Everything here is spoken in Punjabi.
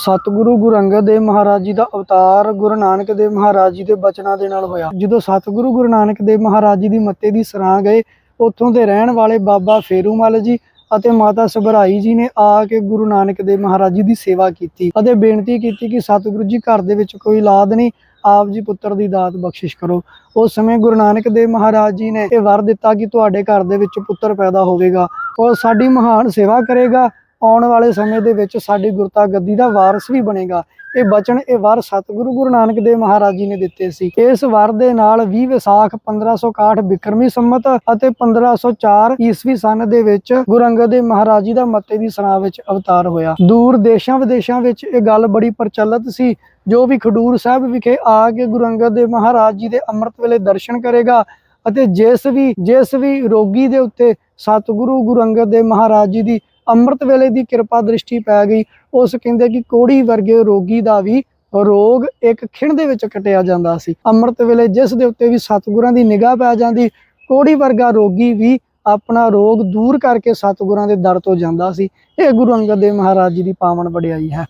ਸਤਿਗੁਰੂ ਗੁਰੂ ਅੰਗਦ ਦੇਵ ਮਹਾਰਾਜ ਜੀ ਦਾ ਅਵਤਾਰ ਗੁਰੂ ਨਾਨਕ ਦੇਵ ਮਹਾਰਾਜ ਜੀ ਦੇ ਬਚਨਾਂ ਦੇ ਨਾਲ ਹੋਇਆ। ਜਦੋਂ ਸਤਿਗੁਰੂ ਗੁਰੂ ਨਾਨਕ ਦੇਵ ਮਹਾਰਾਜ ਜੀ ਦੀ ਮੱਤੇ ਦੀ ਸਰਾਂ ਗਏ, ਉੱਥੋਂ ਦੇ ਰਹਿਣ ਵਾਲੇ ਬਾਬਾ ਫੇਰੂਮਲ ਜੀ ਅਤੇ ਮਾਤਾ ਸਭਰਾਈ ਜੀ ਨੇ ਆ ਕੇ ਗੁਰੂ ਨਾਨਕ ਦੇਵ ਮਹਾਰਾਜ ਜੀ ਦੀ ਸੇਵਾ ਕੀਤੀ ਅਤੇ ਬੇਨਤੀ ਕੀਤੀ ਕਿ ਸਤਿਗੁਰੂ ਜੀ ਘਰ ਦੇ ਵਿੱਚ ਕੋਈ ਔਲਾਦ ਨਹੀਂ, ਆਪ ਜੀ ਪੁੱਤਰ ਦੀ ਦਾਤ ਬਖਸ਼ਿਸ਼ ਕਰੋ। ਉਸ ਸਮੇਂ ਗੁਰੂ ਨਾਨਕ ਦੇਵ ਮਹਾਰਾਜ ਜੀ ਨੇ ਇਹ ਵਰ ਦਿੱਤਾ ਕਿ ਤੁਹਾਡੇ ਘਰ ਦੇ ਵਿੱਚ ਪੁੱਤਰ ਪੈਦਾ ਹੋਵੇਗਾ। ਉਹ ਸਾਡੀ ਮਹਾਨ ਸੇਵਾ ਕਰੇਗਾ ਆਉਣ ਵਾਲੇ ਸਮੇਂ ਦੇ ਵਿੱਚ ਸਾਡੀ ਗੁਰਤਾ ਗੱਦੀ ਦਾ ਵਾਰਸ ਵੀ ਬਣੇਗਾ। ਇਹ ਬਚਨ, ਇਹ ਵਰ ਸਤਿਗੁਰੂ ਗੁਰੂ ਨਾਨਕ ਦੇਵ ਮਹਾਰਾਜ ਜੀ ਨੇ ਦਿੱਤੇ ਸੀ। ਇਸ ਵਰ ਦੇ ਨਾਲ 20 ਵਿਸਾਖ 1561 ਬਿਕਰਮੀ ਸੰਮਤ ਅਤੇ 1504 ਈਸਵੀ ਸਨ ਦੇ ਵਿੱਚ ਗੁਰੂ ਅੰਗਦ ਦੇਵ ਮਹਾਰਾਜ ਜੀ ਦਾ ਮੱਤੇ ਦੀ ਸਰਾਂ ਵਿੱਚ ਅਵਤਾਰ ਹੋਇਆ। ਦੂਰ ਦੇਸ਼ਾਂ ਵਿਦੇਸ਼ਾਂ ਵਿੱਚ ਇਹ ਗੱਲ ਬੜੀ ਪ੍ਰਚਲਿਤ ਸੀ। ਜੋ ਵੀ ਖਡੂਰ ਸਾਹਿਬ ਵਿਖੇ ਆ ਕੇ ਗੁਰੂ ਅੰਗਦ ਦੇਵ ਮਹਾਰਾਜ ਜੀ ਦੇ ਅੰਮ੍ਰਿਤ ਵੇਲੇ ਦਰਸ਼ਨ ਕਰੇਗਾ ਅਤੇ ਜਿਸ ਵੀ ਜਿਸ ਵੀ ਰੋਗੀ ਦੇ ਉੱਤੇ ਸਤਿਗੁਰੂ ਗੁਰੂ ਅੰਗਦ ਦੇਵ ਮਹਾਰਾਜ ਜੀ ਦੀ ਅੰਮ੍ਰਿਤ ਵੇਲੇ ਦੀ ਕਿਰਪਾ ਦ੍ਰਿਸ਼ਟੀ ਪੈ ਗਈ, ਉਸ ਕਹਿੰਦੇ ਕਿ ਕੋੜੀ ਵਰਗੇ ਰੋਗੀ ਦਾ ਵੀ ਰੋਗ ਇੱਕ ਖਿਣ ਦੇ ਵਿੱਚ ਕਟਿਆ ਜਾਂਦਾ ਸੀ। ਅੰਮ੍ਰਿਤ ਵੇਲੇ ਜਿਸ ਦੇ ਉੱਤੇ ਵੀ ਸਤਿਗੁਰਾਂ ਦੀ ਨਿਗਾਹ ਪੈ ਜਾਂਦੀ, ਕੋੜੀ ਵਰਗਾ ਰੋਗੀ ਵੀ ਆਪਣਾ ਰੋਗ ਦੂਰ ਕਰਕੇ ਸਤਿਗੁਰਾਂ ਦੇ ਦਰ ਤੋਂ ਜਾਂਦਾ ਸੀ। ਇਹ ਗੁਰੂ ਅੰਗਦ ਦੇਵ ਮਹਾਰਾਜ ਜੀ ਦੀ ਪਾਵਨ ਵਡਿਆਈ ਹੈ।